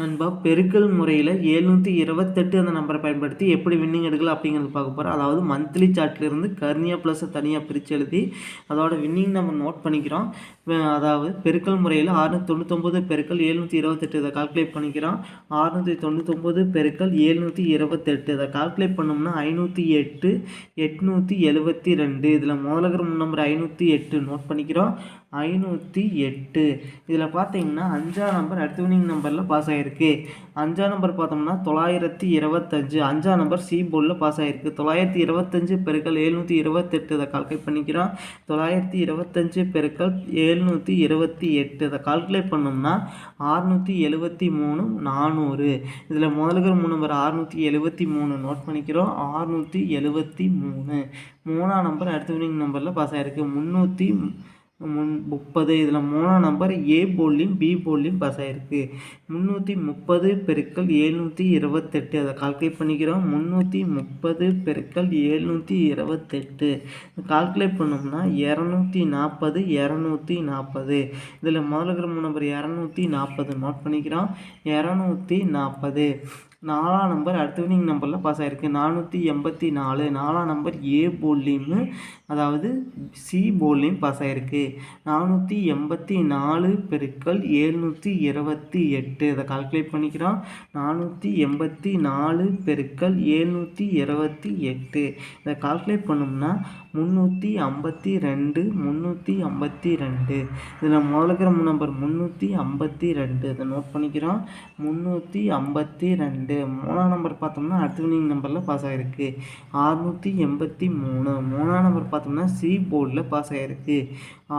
நண்பா பெருக்கல் முறையில் எழுநூற்றி இருபத்தெட்டு அந்த நம்பரை பயன்படுத்தி எப்படி வின்னிங் எடுக்கலாம் அப்படிங்கிறது பார்க்க போகிறோம் அதாவது மந்த்லி சார்ட்லேருந்து கர்னியா ப்ளஸை தனியாக பிரித்து எழுதி அதோட வின்னிங் நம்ம நோட் பண்ணிக்கிறோம். அதாவது பெருக்கல் முறையில் ஆறுநூற்றி தொண்ணூத்தொம்பது பெருக்கல் ஏழ்நூற்றி இருபத்தெட்டு இதை கால்குலேட் பண்ணிக்கிறோம். ஆறுநூற்றி தொண்ணூத்தொம்பது பெருக்கல் ஏழ்நூற்றி இருபத்தெட்டு இதை கால்குலேட் பண்ணோம்னா ஐநூற்றி எட்டு எட்நூற்றி எழுபத்தி ரெண்டு இதில் முதலகர நம்பர் ஐநூற்றி எட்டு நோட் பண்ணிக்கிறோம். ஐநூற்றி எட்டு. இதில் பார்த்தீங்கன்னா அஞ்சாம் நம்பர் அடுத்த வினிங் நம்பரில் பாஸ் ஆகிருக்கு அஞ்சாம் நம்பர் பார்த்தோம்னா தொள்ளாயிரத்தி இருபத்தஞ்சு. அஞ்சாம் நம்பர் சி போர்டில் பாஸ் ஆகிருக்கு தொள்ளாயிரத்தி இருபத்தஞ்சு பெருக்கள் எழுநூற்றி இருபத்தெட்டு இதை கால்குலேட் பண்ணிக்கிறோம். தொள்ளாயிரத்தி இருபத்தஞ்சு பெருக்கள் எழுநூற்றி இருபத்தி எட்டு இதை கால்குலேட் பண்ணோம்னா ஆறுநூற்றி எழுபத்தி மூணு நானூறு. இதில் முதலுக்கிற மூணு நம்பர் ஆறுநூற்றி எழுபத்தி மூணு நோட் பண்ணிக்கிறோம். ஆறுநூற்றி எழுபத்தி மூணு. மூணாம் நம்பர் அடுத்த வினிங் நம்பரில் பாஸ் ஆகிருக்கு முந்நூற்றி முப்பது இதில் மூணாம் நம்பர் ஏ போல்லையும் பி போல்லையும் பாஸ் ஆகிருக்கு முந்நூற்றி முப்பது பெருக்கள் ஏழ்நூற்றி இருபத்தெட்டு. அதை கால்குலேட் பண்ணிக்கிறோம். முந்நூற்றி முப்பது பெருக்கள் ஏழ்நூற்றி இருபத்தெட்டு. கால்குலேட் பண்ணோம்னா இரநூத்தி நாற்பது இரநூத்தி நாற்பது இதில் முதல்ல நம்பர் இரநூத்தி நாற்பது நோட் பண்ணிக்கிறோம். இரநூத்தி நாற்பது நாலாம் நம்பர் அடுத்த வினிங் நம்பரில் பாஸ் ஆகிருக்கு நானூற்றி எண்பத்தி நாலு. நாலாம் நம்பர் ஏ போல்லையும் அதாவது சி போல்லையும் பாஸ் ஆகிருக்கு நானூற்றி எண்பத்தி நாலு பெருக்கள் ஏழ்நூற்றி இருபத்தி எட்டு. இதை கால்குலேட் பண்ணிக்கிறோம். நானூற்றி எண்பத்தி நாலு பெருக்கள் ஏழ்நூற்றி இருபத்தி எட்டு. இதை கால்குலேட் பண்ணோம்னா முந்நூற்றி ஐம்பத்தி ரெண்டு முந்நூற்றி ஐம்பத்தி ரெண்டு. இதில் முதலுக்கிற நம்பர் முந்நூற்றி ஐம்பத்தி ரெண்டு. இதை நோட் பண்ணிக்கிறோம். முந்நூற்றி ஐம்பத்தி ரெண்டு. ரெண்டு. மூணாம் நம்பர் பார்த்தோம்னா அடுத்த வினிங் நம்பரில் பாஸ் ஆகிருக்கு அறுநூற்றி எண்பத்தி மூணு. மூணாம் நம்பர் பார்த்தோம்னா சி போர்டில் பாஸ் ஆகிருக்கு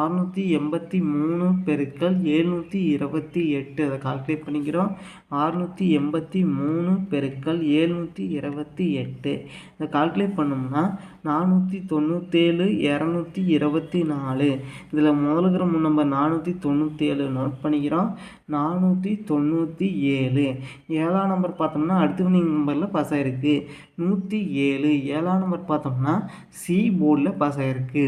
அறுநூற்றி எண்பத்தி மூணு பெருக்கள் எழுநூற்றி இருபத்தி எட்டு. அதை கால்குலேட் பண்ணிக்கிறோம். அறுநூற்றி எண்பத்தி மூணு பெருக்கள் எழுநூற்றி இருபத்தி எட்டு. இதை கால்குலேட் பண்ணோம்னா நானூற்றி தொண்ணூற்றேழு இரநூத்தி இருபத்தி நாலு. இதில் முதலுக்கிற முன் நம்பர் நானூற்றி தொண்ணூற்றேழு நோட் பண்ணிக்கிறோம். நானூற்றி தொண்ணூற்றி ஏழு. ஏழாம் நம்பர் பார்த்தோம்னா அடுத்த நம்பரில் பாஸ் ஆகிருக்கு நூற்றி ஏழு ஏழாம் நம்பர் பார்த்தோம்னா சி போர்டில் பாஸ் ஆகிருக்கு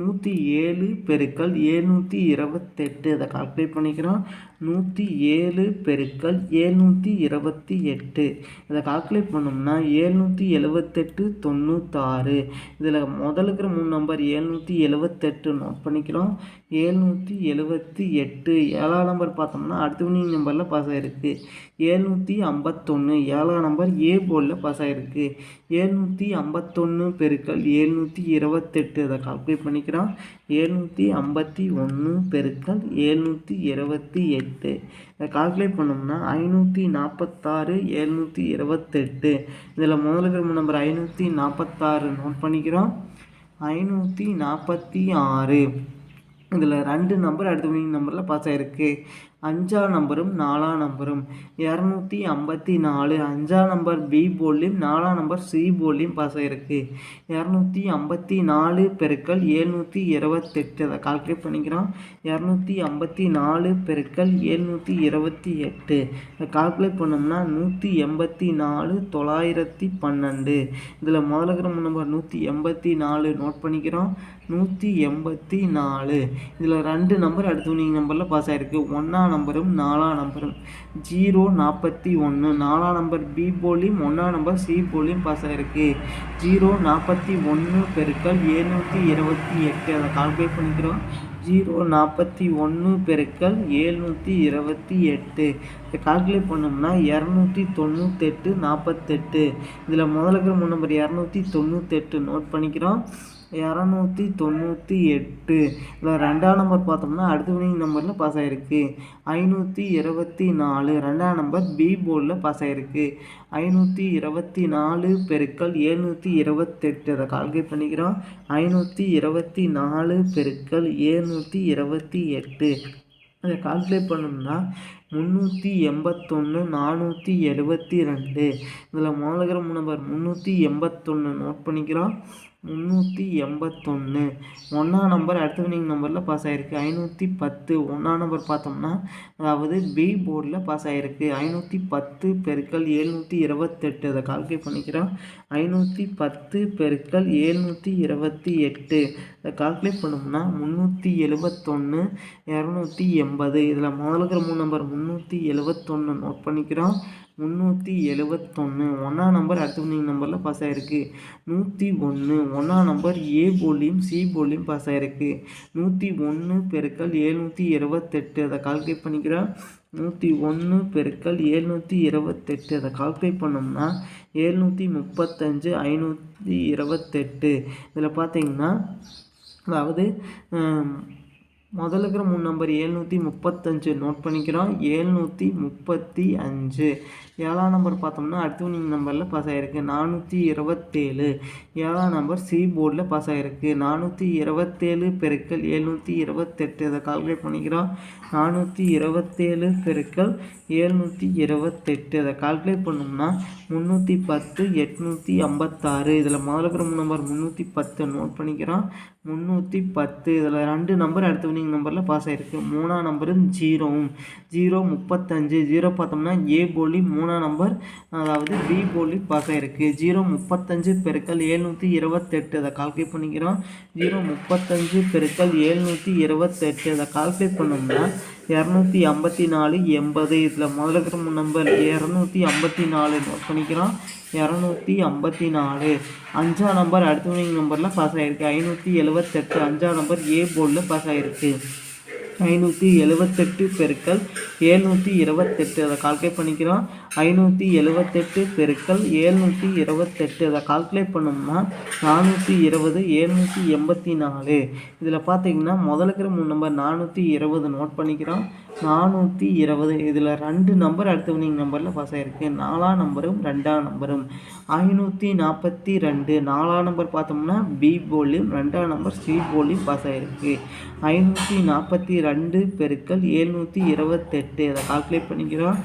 நூற்றி ஏழு பெருக்கள் ஏழ்நூற்றி இருபத்தெட்டு அதை கால்குலேட் பண்ணிக்கிறோம். நூற்றி ஏழு பெருக்கள் ஏழ்நூற்றி இருபத்தி எட்டு இதை கால்குலேட் பண்ணோம்னா ஏழ்நூற்றி எழுபத்தெட்டு தொண்ணூத்தாறு. இதில் முதலுக்கிற மூணு நம்பர் ஏழ்நூற்றி எழுபத்தெட்டு நோட் பண்ணிக்கிறோம். ஏழ்நூற்றி எழுபத்தி எட்டு. ஏழாம் நம்பர் பார்த்தோம்னா அடுத்த வினிங் நம்பரில் பாஸ் ஆகிருக்கு ஏழ்நூற்றி ஐம்பத்தொன்று ஏழாம் நம்பர் ஏ போர்டில் பாஸ் ஆகிருக்கு ஏழ்நூற்றி ஐம்பத்தொன்று பெருக்கள் ஏழ்நூற்றி இருபத்தெட்டு. அதை கால்குலேட் பண்ணிக்கிறோம். ஏழ்நூற்றி ஐம்பத்தி ஒன்று பெருக்கள் ஏழ்நூற்றி இருபத்தி எட்டு. இதை கால்குலேட் பண்ணோம்னா ஐநூற்றி நாற்பத்தாறு ஏழ்நூற்றி இருபத்தெட்டு. இதில் முதலுக்கு நம்பர் ஐநூற்றி நாற்பத்தாறு நோட் பண்ணிக்கிறோம். ஐநூற்றி நாற்பத்தி ஆறு. இதில் ரெண்டு நம்பர் அடுத்த வினிங் நம்பரில் பாஸ் ஆகிருக்கு அஞ்சாம் நம்பரும் நாலாம் நம்பரும். இரநூத்தி ஐம்பத்தி நாலு அஞ்சாம் நம்பர் பி போல்லையும் நாலாம் நம்பர் சி போல்லையும் பாஸ் ஆகிருக்கு இரநூத்தி ஐம்பத்தி நாலு பெருக்கள் ஏழ்நூற்றி இருபத்தெட்டு. அதை கால்குலேட் பண்ணிக்கிறோம். இரநூத்தி ஐம்பத்தி நாலு பெருக்கள் ஏழ்நூற்றி இருபத்தி எட்டு அதை கால்குலேட் பண்ணோம்னா நூற்றி எண்பத்தி நாலு தொள்ளாயிரத்தி பன்னெண்டு. இதில் முதல்ல நம்பர் நூற்றி எண்பத்தி நாலு நோட் பண்ணிக்கிறோம். நூற்றி எண்பத்தி நாலு இதில் ரெண்டு நம்பர் அடுத்து நீங்கள் நம்பரில் பாஸ் ஆகிருக்கு ஒன்றாம் நம்பரும் நாலாம் நம்பரும். ஜீரோ நாற்பத்தி ஒன்று நாலாம் நம்பர் பி போலியும் ஒன்றாம் நம்பர் சி போலியும் பாஸ் ஆகிருக்கு ஜீரோ நாற்பத்தி ஒன்று பெருக்கள் ஏழ்நூற்றி இருபத்தி எட்டு. அதை கால்குலேட் பண்ணிக்கிறோம். ஜீரோ நாற்பத்தி ஒன்று பெருக்கள் ஏழ்நூற்றி இருபத்தி எட்டு. இதை கால்குலேட் பண்ணோம்னா இரநூத்தி தொண்ணூத்தெட்டு நாற்பத்தெட்டு இதில் முதலுக்கு முன் நம்பர் இரநூத்தி தொண்ணூத்தெட்டு நோட் பண்ணிக்கிறோம். இரநூத்தி தொண்ணூற்றி எட்டு. இதில் ரெண்டாம் நம்பர் பார்த்தோம்னா அடுத்த வினிங் நம்பரில் பாஸ் ஆகிருக்கு ஐநூற்றி இருபத்தி நாலு. ரெண்டாம் நம்பர் பி போர்டில் பாஸ் ஆகிருக்கு ஐநூற்றி இருபத்தி நாலு பெருக்கள் ஏழ்நூற்றி இருபத்தெட்டு. அதை கால்குலேட் பண்ணிக்கிறோம். ஐநூற்றி இருபத்தி நாலு பெருக்கள் ஏழ்நூற்றி இருபத்தி எட்டு. அதை கால்குலேட் பண்ணோம்னா முந்நூற்றி எண்பத்தொன்று நானூற்றி எழுபத்தி ரெண்டு. இதில் முதல்கிற நம்பர் முந்நூற்றி எண்பத்தொன்று நோட் பண்ணிக்கிறோம். முந்நூற்றி எண்பத்தொன்று ஒன்றாம் நம்பர் அடுத்த வினிங் நம்பரில் பாஸ் ஆகிருக்கு ஐநூற்றி பத்து. ஒன்றாம் நம்பர் பார்த்தோம்னா அதாவது பி போர்டில் பாஸ் ஆகிருக்கு ஐநூற்றி பத்து பெருக்கள் ஏழ்நூற்றி இருபத்தெட்டு. அதை கால்குலேட் பண்ணிக்கிறோம். ஐநூற்றி பத்து பெருக்கள் ஏழ்நூற்றி இருபத்தி எட்டு. இதை கால்குலேட் பண்ணோம்னா முந்நூற்றி எழுபத்தொன்று இரநூத்தி எண்பது. இதில் முதலுக்கிற மூணு நம்பர் முந்நூற்றி முந்நூற்றி எழுவத்தொன்று நோட் பண்ணிக்கிறோம். முந்நூற்றி எழுவத்தொன்று ஒன்றாம் நம்பர் அடுத்த வின்னிங் நம்பரில் பாஸ் ஆகிருக்கு நூற்றி ஒன்று ஒன்றாம் நம்பர் ஏ போலியும் சி போலியும் பாஸ் ஆகிருக்கு நூற்றி ஒன்று பெருக்கல் ஏழ்நூற்றி இருபத்தெட்டு. அதை கால்குலேட் பண்ணிக்கிறோம். நூற்றி ஒன்று பெருக்கல் ஏழ்நூற்றி இருபத்தெட்டு. அதை கால்குலேட் பண்ணோம்னா ஏழ்நூற்றி முப்பத்தஞ்சு ஐநூற்றி இருபத்தெட்டு. இதில் பார்த்தீங்கன்னா அதாவது முதல்ல இருக்கிற மூணு நம்பர் ஏழ்நூற்றி முப்பத்தஞ்சு. நோட் பண்ணிக்கிறோம். ஏழ்நூற்றி முப்பத்தி அஞ்சு. ஏழாம் நம்பர் பார்த்தோம்னா அடுத்த நம்பரில் பாஸ் ஆகிருக்கு நானூற்றி இருபத்தேழு. ஏழாம் நம்பர் சி போர்டில் பாஸ் ஆகிருக்கு நானூற்றி இருபத்தேழு பெருக்கல் ஏழ்நூற்றி இருபத்தெட்டு. இதை கால்குலேட் பண்ணிக்கிறோம். நானூற்றி இருபத்தேழு பெருக்கள் ஏழ்நூற்றி இருபத்தெட்டு. அதை கால்குலேட் பண்ணோம்னா முந்நூற்றி பத்து எட்நூற்றி ஐம்பத்தாறு. இதில் முதல்ல இருக்கிற நம்பர் முந்நூற்றி பத்து. நோட் பண்ணிக்கிறோம். முந்நூற்றி பத்து. இதில் ரெண்டு நம்பர் அடுத்த வினிங் நம்பரில் பாஸ் ஆகிருக்கு மூணாம் நம்பரும் ஜீரோவும் ஜீரோ முப்பத்தஞ்சு. ஜீரோ பார்த்தோம்னா ஏ போலி மூணாம் நம்பர் அதாவது பி போலி பாஸ் ஆகிருக்கு ஜீரோ முப்பத்தஞ்சு பெருக்கல் ஏழ்நூற்றி இருபத்தெட்டு. அதை கால்குலேட் பண்ணிக்கிறோம். ஜீரோ முப்பத்தஞ்சு பெருக்கல் ஏழ்நூற்றி இருபத்தெட்டு. அதை கால்குலேட் பண்ணோம்னா இரநூத்தி ஐம்பத்தி நாலு எண்பது. இதில் முதல்ல இருக்கிற நம்பர் இரநூத்தி ஐம்பத்தி நாலு நோட் பண்ணிக்கிறோம். இரநூத்தி ஐம்பத்தி நாலு. அஞ்சாம் நம்பர் அடுத்த நம்பரில் பாஸ் ஆகிருக்கு ஐநூற்றி எழுபத்தெட்டு அஞ்சாம் நம்பர் ஏ போர்டில் பாஸ் ஆகிருக்கு ஐநூற்றி எழுபத்தெட்டு பெருக்கல் ஏழ்நூற்றி இருபத்தெட்டு. அதை கால்குலேட் பண்ணிக்கிறோம். ஐநூற்றி எழுபத்தெட்டு பெருக்கல் ஏழ்நூற்றி இருபத்தெட்டு. அதை கால்குலேட் பண்ணோம்னா நானூற்றி இருபது ஏழ்நூற்றி எண்பத்தி நாலு. இதில் பார்த்தீங்கன்னா முதல்ல இருக்கிற மூணு நம்பர் நானூற்றி இருபது நோட் பண்ணிக்கிறோம். நானூற்றி இருபது. இதில் ரெண்டு நம்பர் அடுத்த வினிங் நம்பரில் பாஸ் ஆகிருக்கு நாலாம் நம்பரும் ரெண்டாம் நம்பரும் ஐநூற்றி நாற்பத்தி ரெண்டு. நாலாம் நம்பர் பார்த்தோம்னா பி போலியும் ரெண்டாம் நம்பர் சி போலியும் பாஸ் ஆகிருக்கு ஐநூற்றி நாற்பத்தி ரெண்டு பெருக்கல் ஏழ்நூற்றி இருபத்தெட்டு. அதை கால்குலேட் பண்ணிக்கிறோம்.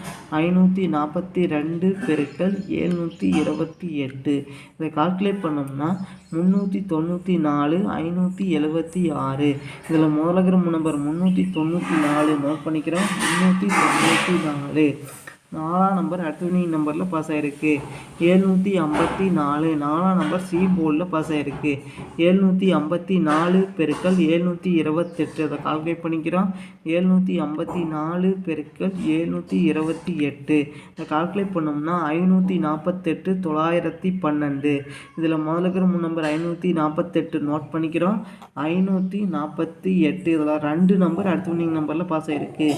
ஐநூற்றி நாற்பத்தி ரெண்டு பெருக்கல் ஏழ்நூற்றி இருபத்தி எட்டு இதை கால்குலேட் பண்ணோம்னா முந்நூற்றி தொண்ணூற்றி நாலு ஐநூற்றி எழுபத்தி ஆறு. இதில் முதலகிற நம்பர் முந்நூற்றி தொண்ணூற்றி நாலு நோட் பண்ணிக்கிறோம். முந்நூற்றி தொண்ணூற்றி நாலு. நாலாம் நம்பர் அடுத்த நம்பரில் பாஸ் ஆகிருக்கு ஏழ்நூற்றி ஐம்பத்தி நாலு நாலாம் நம்பர் சி போர்டில் பாஸ் ஆகிருக்கு ஏழ்நூற்றி ஐம்பத்தி நாலு பெருக்கல் ஏழ்நூற்றி இருபத்தெட்டு அதை கால்குலேட் பண்ணிக்கிறோம். ஏழ்நூற்றி ஐம்பத்தி நாலு பெருக்கல் ஏழ்நூற்றி இருபத்தி எட்டு இதை கால்குலேட் பண்ணோம்னா ஐநூற்றி நாற்பத்தெட்டு தொள்ளாயிரத்தி பன்னெண்டு. இதில் முதல்ல இருக்கிற மூணு நம்பர் ஐநூற்றி நாற்பத்தெட்டு நோட் பண்ணிக்கிறோம். ஐநூற்றி நாற்பத்தி எட்டு இதில் ரெண்டு நம்பர் அடுத்த நம்பரில் பாஸ் ஆகிருக்கு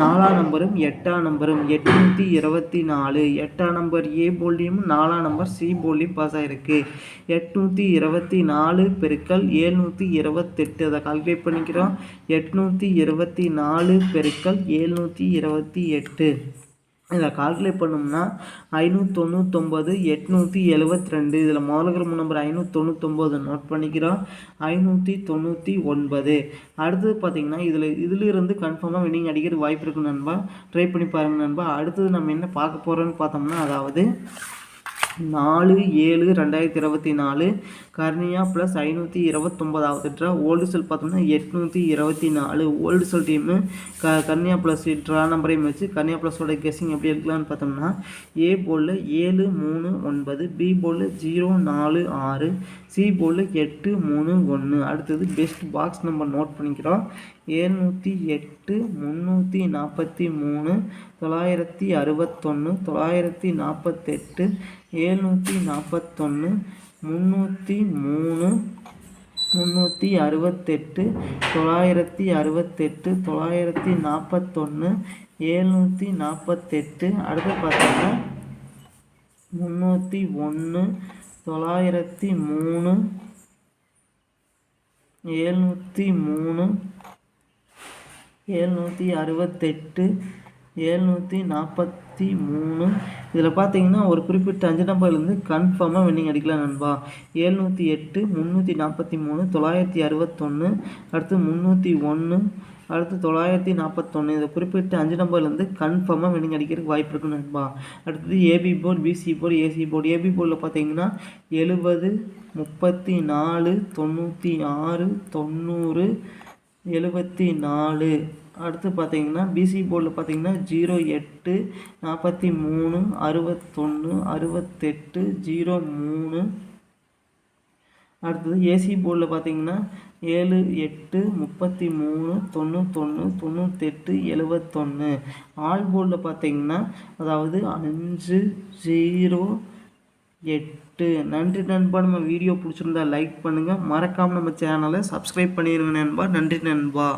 நாலாம் நம்பரும் எட்டாம் நம்பரும் எட்நூற்றி நூற்றி இருபத்தி நாலு எட்டாம் நம்பர் ஏ போலியும் நாலாம் நம்பர் சி போலியும் பாஸ் ஆகிருக்கு எட்நூற்றி இருபத்தி நாலு பெருக்கல் ஏழ்நூற்றி இருபத்தெட்டு. அதை கால்குலேட் பண்ணிக்கிறோம். எட்நூற்றி இருபத்தி நாலு பெருக்கல் ஏழ்நூற்றி இருபத்தி எட்டு இதில் கால்குலேட் பண்ணோம்னா ஐநூற்றி தொண்ணூத்தொம்பது எட்நூற்றி எழுபத்தி ரெண்டு இதில் முதல்கிற நம்பர் ஐநூற்றி தொண்ணூத்தொம்பது நோட் பண்ணிக்கிறோம். ஐநூற்றி தொண்ணூற்றி ஒன்பது அடுத்தது பார்த்திங்கன்னா இதில் இதிலிருந்து கன்ஃபார்மாக வினிங் அடிக்கிறது வாய்ப்பு இருக்குது நண்பா. ட்ரை பண்ணி பாருங்கள் நண்பா. அடுத்தது நம்ம என்ன பார்க்க போகிறோன்னு பார்த்தோம்னா அதாவது நாலு ஏழு ரெண்டாயிரத்தி இருபத்தி நாலு கர்னியா ப்ளஸ் ஐநூற்றி இருபத்தொம்பதாவது ட்ரா ஓல்டு செல் பார்த்தோம்னா எட்நூற்றி இருபத்தி நாலு. ஓல்டு செல் டீமு க கர்னியா ப்ளஸ் ட்ரா நம்பரையும் வச்சு கர்னியா ப்ளஸோட கெஸ்ஸிங் எப்படி எடுக்கலான்னு பார்த்தோம்னா ஏ போலில் ஏழு மூணு ஒன்பது பி போலில் ஜீரோ நாலு ஆறு சி போலில் எட்டு மூணு ஒன்று அடுத்தது பெஸ்ட் பாக்ஸ் நம்பர் நோட் பண்ணிக்கிறோம். ஏழ்நூற்றி எட்டு முந்நூற்றி நாற்பத்தி மூணு தொள்ளாயிரத்தி அறுபத்தொன்று தொள்ளாயிரத்தி நாற்பத்தெட்டு ஏழ்நூற்றி நாற்பத்தொன்று முந்நூற்றி மூணு முந்நூற்றி அறுபத்தெட்டு தொள்ளாயிரத்தி அறுபத்தெட்டு தொள்ளாயிரத்தி நாற்பத்தொன்று ஏழ்நூற்றி நாற்பத்தெட்டு அடுத்து பார்த்தீங்கன்னா முந்நூற்றி ஒன்று தொள்ளாயிரத்தி மூணு ஏழ்நூற்றி மூணு ஏழ்நூற்றி அறுபத்தெட்டு எழுநூற்றி நாற்பத்தி மூணு. இதில் பார்த்தீங்கன்னா ஒரு குறிப்பிட்ட அஞ்சு நம்பர்லேருந்து கன்ஃபார்மாக வின்னிங் அடிக்கலாம் நண்பா. ஏழ்நூற்றி எட்டு முந்நூற்றி நாற்பத்தி மூணு தொள்ளாயிரத்தி அறுபத்தொன்று அடுத்து முந்நூற்றி ஒன்று அடுத்து தொள்ளாயிரத்தி நாற்பத்தொன்று இதை குறிப்பிட்ட அஞ்சு நம்பர்லேருந்து கன்ஃபார்மாக வின்னிங் அடிக்கிறதுக்கு வாய்ப்பு இருக்குது நண்பா. அடுத்தது A B board B C board A C board A B போர்டில் பார்த்தீங்கன்னா எழுபது முப்பத்தி நாலு தொண்ணூற்றி ஆறு தொண்ணூறு எழுபத்தி நாலு. அடுத்து பார்த்தீங்கன்னா பிசி போர்டில் பார்த்தீங்கன்னா ஜீரோ எட்டு நாற்பத்தி மூணு அறுபத்தொன்று அறுபத்தெட்டு ஜீரோ மூணு. அடுத்தது ஏசி போர்டில் பார்த்தீங்கன்னா ஏழு எட்டு முப்பத்தி மூணு தொண்ணூத்தொன்று தொண்ணூத்தெட்டு எழுபத்தொன்று ஆல் போர்டில் பார்த்தீங்கன்னா அதாவது அஞ்சு ஜீரோ எட்டு. நன்றி நண்பா. நம்ம வீடியோ பிடிச்சிருந்தா லைக் பண்ணுங்கள் மறக்காமல் நம்ம சேனலை சப்ஸ்கிரைப் பண்ணிடுங்க நண்பா. நன்றி நண்பா.